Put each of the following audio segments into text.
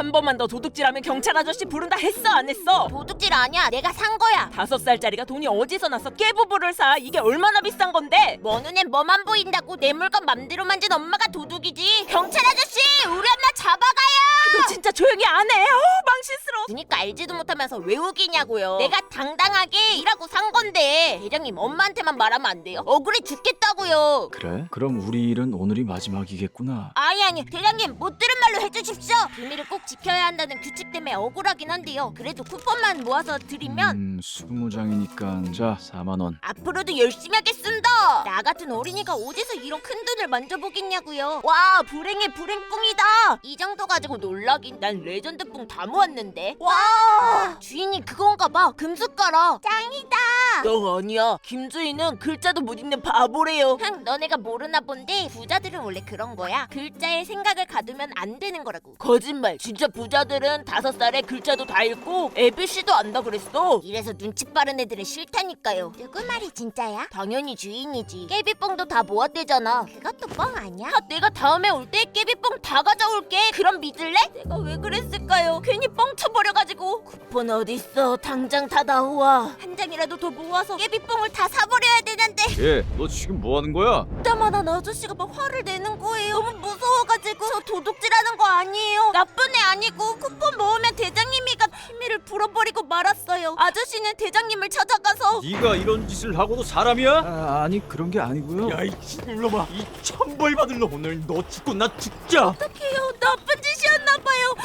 한 번만 더 도둑질하면 경찰 아저씨 부른다 했어 안 했어? 도둑질 아니야. 내가 산 거야. 다섯 살짜리가 돈이 어디서 났어? 깨부부를 사. 이게 얼마나 비싼 건데? 뭐 눈엔 뭐만 보인다고 내 물건 맘대로 만진 엄마가 도둑이지. 경찰 아저씨, 우리 엄마 잡아가요. 너 진짜 조용히 안 해. 어우 망신스러워. 그니까 알지도 못하면서 왜 우기냐고요. 내가 당당하게 일하고 산 건데 대장님 엄마한테만 말하면 안 돼요. 억울해 죽겠다고요. 그래? 그럼 우리 일은 오늘이 마지막이겠구나. 아니 아니 대장님 못 들은 말로 해주십시오. 비밀을 꼭 지켜야 한다는 규칙 때문에 억울하긴 한데요. 그래도 쿠폰만 모아서 드리면 음, 20장이니까 자, 4만 원. 앞으로도 열심히 하겠습니다. 나 같은 어린이가 어디서 이런 큰 돈을 만져보겠냐고요. 와 불행의 불행뿡이다. 이 정도 가지고 놀라긴 난 레전드뿡 다 모았는데. 와 주인이 그건가 봐. 금숟가락. 짱이다. 너 아니야. 김주희는 글자도 못 읽는 바보래요. 흥 너네가 모르나 본데 부자들은 원래 그런 거야. 글자에 생각을 가두면 안 되는 거라고. 거짓말. 진짜 부자들은 다섯 살에 글자도 다 읽고 ABC도 안다 그랬어. 이래서 눈치 빠른 애들은 싫다니까요. 누구 말이 진짜야? 당연히 주인이지. 깨비뽕도 다 모았대잖아. 그것도 뻥 아니야? 아, 내가 다음에 올 때 깨비뽕 다 가져올게. 그럼 믿을래? 내가 왜 그랬을까요? 괜히 뻥 쳐버려가지고. 쿠폰 어딨어? 당장 다 나와. 한 장이라도 더 모아 서 깨비뽕을 다 사버려야 되는데. 예, 너 지금 뭐 하는 거야? 그때마다 나 아저씨가 막 화를 내는 거예요. 너무 무서워가지고 저 도둑질하는 거 아니에요. 나쁜 애 아니고 쿠폰 모으면 대장님이가 비밀을 불어버리고 말았어요. 아저씨는 대장님을 찾아가서 네가 이런 짓을 하고도 사람이야? 아, 아니 그런 게 아니고요. 야, 이 놈아, 이 천벌 받을 놈 오늘 너 죽고 나 죽자. 어떡해요.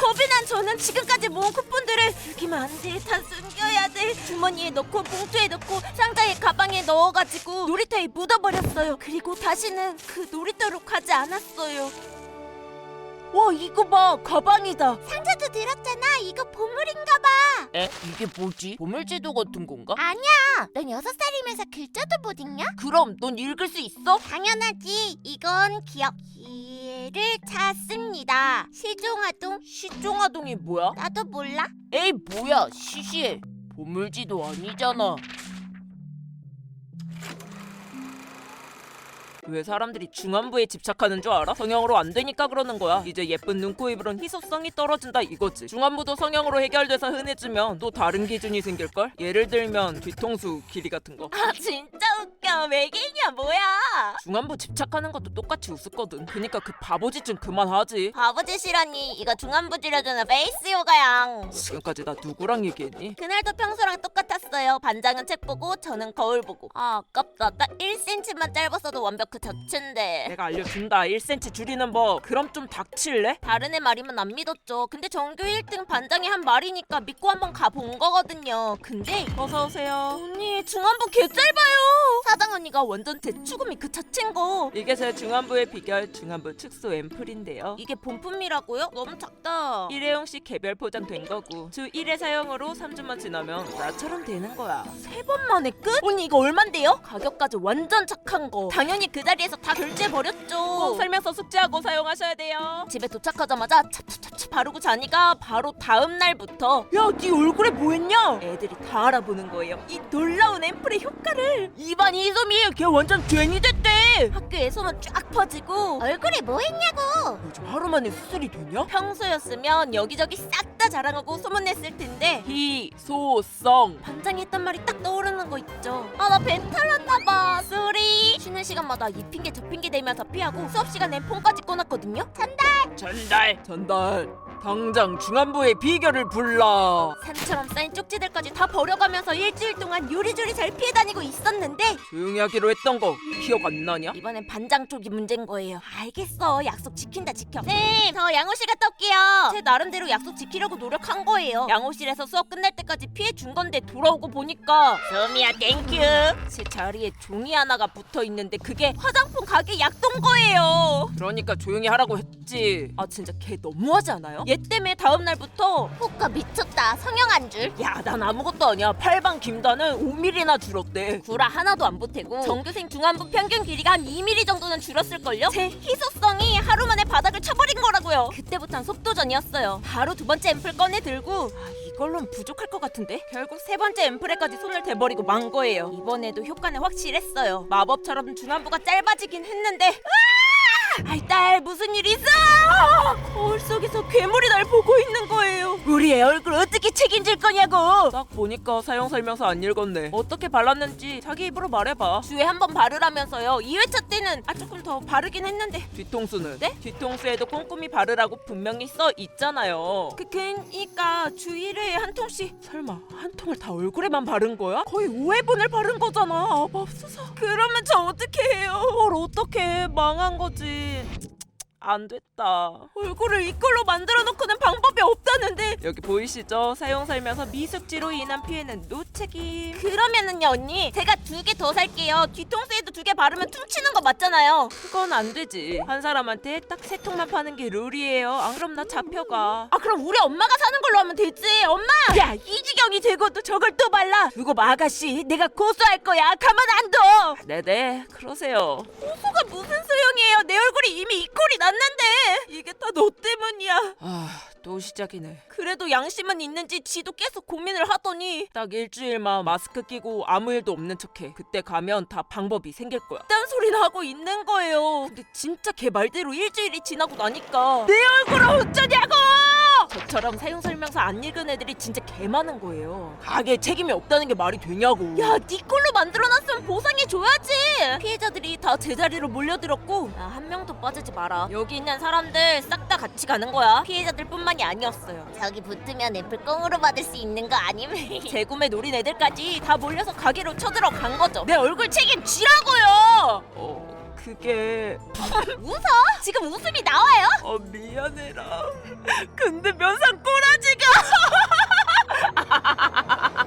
겁이 난 저는 지금까지 모은 쿠폰들을 숨기면 안 돼. 다 숨겨야 돼. 주머니에 넣고 봉투에 넣고 상자에 가방에 넣어가지고 놀이터에 묻어버렸어요. 그리고 다시는 그 놀이터로 가지 않았어요. 와 이거 봐 가방이다. 상자도 들었잖아. 이거 보물인가 봐. 에 이게 뭐지? 보물지도 같은 건가? 아니야. 넌 여섯 살이면서 글자도 못 읽냐? 그럼 넌 읽을 수 있어? 당연하지. 이건 기억. 기 회를 찾습니다. 시종아동. 시종아동이 뭐야? 나도 몰라. 에이 뭐야 시시해. 보물지도 아니잖아. 왜 사람들이 중안부에 집착하는 줄 알아? 성형으로 안 되니까 그러는 거야. 이제 예쁜 눈, 코, 입으론 희소성이 떨어진다 이거지. 중안부도 성형으로 해결돼서 흔해지면 또 다른 기준이 생길걸? 예를 들면 뒤통수 길이 같은 거. 아 진짜 웃겨. 외계인이야 뭐야? 중안부 집착하는 것도 똑같이 웃었거든. 그니까 그 바보짓 좀 그만하지. 바보짓이라니. 이거 중안부 줄여주는 페이스 요가양. 지금까지 나 누구랑 얘기했니? 그날도 평소랑 똑같았어요. 반장은 책 보고 저는 거울 보고. 아 아깝다. 딱 1cm만 짧았어도 완벽 그 자체인데. 내가 알려준다. 1cm 줄이는 법. 그럼 좀 닥칠래? 다른 애 말이면 안 믿었죠. 근데 전교 1등 반장이 한 말이니까 믿고 한번 가본 거거든요. 근데 어서 오세요. 언니 중안부 개 짧아요. 사장 언니가 완전 대추금이 그 자체인 거. 이게 제 중안부의 비결 중안부 축소 앰플인데요. 이게 본품이라고요? 너무 작다. 일회용씩 개별 포장된 거고 주 1회 사용으로 3주만 지나면 나처럼 되는 거야. 세 번 만에 끝? 언니 이거 얼만데요? 가격까지 완전 착한 거. 당연히 그 자리에서 다 결제해 버렸죠. 꼭 설명서 숙지하고 사용하셔야 돼요. 집에 도착하자마자 찹찹찹찹 바르고 자니까 바로 다음 날부터 야, 네 얼굴에 뭐 했냐? 애들이 다 알아보는 거예요. 이 놀라운 앰플의 효과를 이반 이솜이 걔 완전 괜히 됐대. 학교에서만 쫙 퍼지고 얼굴에 뭐 했냐고. 요즘 하루 만에 수술이 되냐? 평소였으면 여기저기 싹 다 자랑하고 소문냈을 텐데 희소성 반장이 했던 말이 딱 떠오르는 거 있죠. 아 나 벤탈 났나봐. 쏘리. 쉬는 시간마다 이 핑계 저 핑계 대면서 피하고 수업 시간에 폰까지 꺼놨거든요. 전달. 전달 전달 당장 중안부의 비결을 불러 산처럼 쌓인 쪽지들까지 다 버려가면서 일주일 동안 요리조리 잘 피해 다니고 있었는데 조용히 하기로 했던 거 기억 안 나냐? 이번엔 반장 쪽이 문제인 거예요. 알겠어. 약속 지킨다 지켜. 쌤, 저 양호실 갔다 올게요. 제 나름대로 약속 지키려고 노력한 거예요. 양호실에서 수업 끝날 때까지 피해 준 건데 돌아오고 보니까 소미야 땡큐. 제 자리에 종이 하나가 붙어 있는데 그게 화장품 가게 약돈 거예요. 그러니까 조용히 하라고 했지 아 진짜 걔 너무하지 않아요? 얘 때문에 다음 날부터 호카 미쳤다. 성형 한 줄. 야 난 아무것도 아니야. 팔방 김단은 5mm나 줄었대. 구라 하나도 안 보태고 전교생 중안부 평균 길이가 한 2mm 정도는 줄었을걸요? 제 희소성이 하루 만에 바닥을 쳐버린 거라고요. 그때부터는 속도전이었어요. 바로 두 번째 앰플 꺼내 들고. 아, 이걸로는 부족할 것 같은데? 결국 세 번째 앰플에까지 손을 대버리고 만 거예요. 이번에도 효과는 확실했어요. 마법처럼 중안부가 짧아지긴 했는데 아이 딸 무슨 일 있어? 거울 속에서 괴물이 날 보고 있는 거예요. 우리 애 얼굴 어떻게 책임질 거냐고. 딱 보니까 사용 설명서 안 읽었네. 어떻게 발랐는지 자기 입으로 말해봐. 주에 한 번 바르라면서요. 2회차 때는 아 조금 더 바르긴 했는데. 뒤통수는? 네? 뒤통수에도 꼼꼼히 바르라고 분명히 써 있잖아요. 그 그니까 주 1회에 한 통씩. 설마 한 통을 다 얼굴에만 바른 거야? 거의 5회분을 바른 거잖아. 아, 맙소사. 그러면 저 어떻게 해요? 뭘 어떻게 망한 거지? 안 됐다. 얼굴을 이걸로 만들어 놓고는 방법이 없다는데. 여기 보이시죠? 사용 설명서 미습지로 인한 피해는 노책임. 그러면은요 언니 제가 두 개 더 살게요. 뒤통수에도 두 개 바르면 퉁치는 거 맞잖아요. 그건 안 되지. 한 사람한테 딱 세 통만 파는 게 룰이에요. 안 그럼 나 잡혀가. 아 그럼 우리 엄마가 사는 걸로 하면 되지 엄마 야 이 지경이 되고도 저걸 또 발라 봐 아가씨 내가 고소할 거야 가만 안둬 네네, 그러세요. 고소가 무슨 소용이에요 내 얼굴이 이미 이 꼴이 났는 데 이게 다 너 때문이야 아, 또 시작이네. 그래도 양심은 있는지 지도 계속 고민을 하더니 딱 일주일만 마스크 끼고 아무 일도 없는 척해. 그때 가면 다 방법이 생길 거야. 딴 소리나 하고 있는 거예요 근데 진짜 걔 말대로 일주일이 지나고 나니까 내 얼굴을 어쩌냐고 저처럼 사용 설명서 안 읽은 애들이 진짜 개 많은 거예요. 가게에 책임이 없다는 게 말이 되냐고. 야, 네 걸로 만들어놨으면 보상해줘야지. 피해자들이 다 제자리로 몰려들었고 나한 명도 빠지지 마라. 여기 있는 사람들 싹 다 같이 가는 거야. 피해자들뿐만이 아니었어요. 저기 붙으면 애플 꽁으로 받을 수 있는 거 아님? 재구매 노린 애들까지 다 몰려서 가게로 쳐들어간 거죠. 내 얼굴 책임지라고요. 어, 그게 웃어? 지금 웃음이 나와요? 어 미안해라. 근데 면상 꼬라지가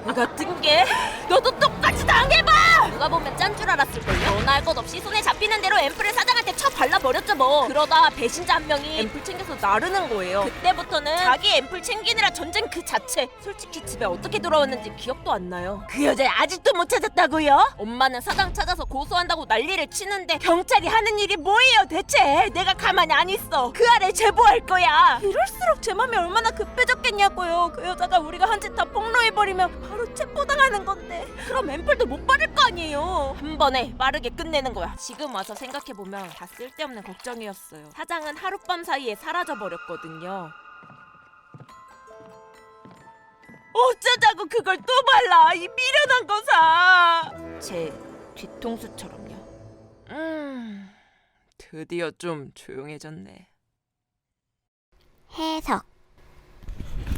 그 같은 게 너도 똑같이 당해봐. 누가 보면 짠 줄 알았을걸요. 너나 할 것 없이 손에 잡히는 대로 앰플을 사장한테 쳐 발라버렸 죠 뭐. 그러다 배신자 한 명이 앰플 챙겨서 나르는 거예요. 그때부터는 자기 앰플 챙기느라 전쟁 그 자체. 솔직히 집에 어떻게 돌아왔는지 기억도 안 나요. 그 여자 아직도 못 찾았다고요? 엄마는 사장 찾아서 고소한다고 난리를 치는데 경찰이 하는 일이 뭐예요 대체? 내가 가만히 안 있어. 그 아래 제보할 거야. 이럴수록 제 맘이 얼마나 급해졌겠냐고요. 그 여자가 우리가 한 짓 다 폭로해버리면 바로 체포당하는 건데. 그럼 앰플도 못 바를 거 아니에요. 한 번에 빠르게 끝내는 거야. 지금 와서 생각해보면 다 쓸데없는 걱정 이었어요. 사장은 하룻밤 사이에 사라져버렸거든요. 어쩌자고 그걸 또 발라 이 미련한 거사 제 뒤통수처럼요 음 드디어 좀 조용해졌네. 해석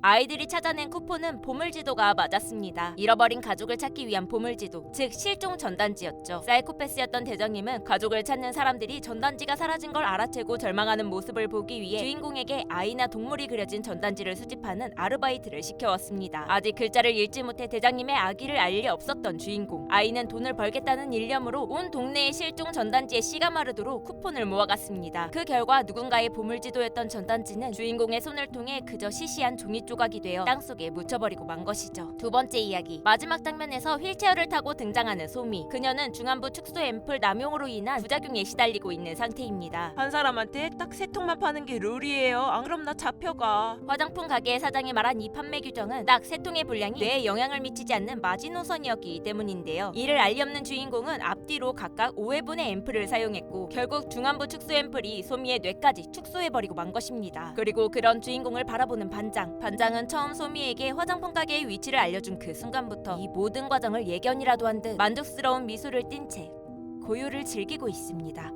아이들이 찾아낸 쿠폰은 보물지도가 맞았습니다. 잃어버린 가족을 찾기 위한 보물지도, 즉 실종 전단지였죠. 사이코패스였던 대장님은 가족을 찾는 사람들이 전단지가 사라진 걸 알아채고 절망하는 모습을 보기 위해 주인공에게 아이나 동물이 그려진 전단지를 수집하는 아르바이트를 시켜왔습니다. 아직 글자를 읽지 못해 대장님의 아기를 알 리 없었던 주인공. 아이는 돈을 벌겠다는 일념으로 온 동네의 실종 전단지에 씨가 마르도록 쿠폰을 모아갔습니다. 그 결과 누군가의 보물지도였던 전단지는 주인공의 손을 통해 그저 시시한 종이 조각이 되어 땅속에 묻혀버리고 만 것이죠. 두 번째 이야기. 마지막 장면에서 휠체어를 타고 등장하는 소미. 그녀는 중안부 축소 앰플 남용으로 인한 부작용에 시달리고 있는 상태입니다. 한 사람한테 딱 세 통만 파는 게 룰이에요. 안 그럼 나 잡혀가. 화장품 가게 사장이 말한 이 판매 규정은 딱 세 통의 분량이 뇌에 영향을 미치지 않는 마지노선이었기 때문인데요. 이를 알리 없는 주인공은 앞뒤로 각각 5회분의 앰플을 사용했고 결국 중안부 축소 앰플이 소미의 뇌까지 축소해버리고 만 것입니다. 그리고 그런 주인공을 바라보는 반장. 반 장은 처음 소미에게 화장품 가게의 위치를 알려준 그 순간부터 이 모든 과정을 예견이라도 한 듯 만족스러운 미소를 띤 채 고요를 즐기고 있습니다.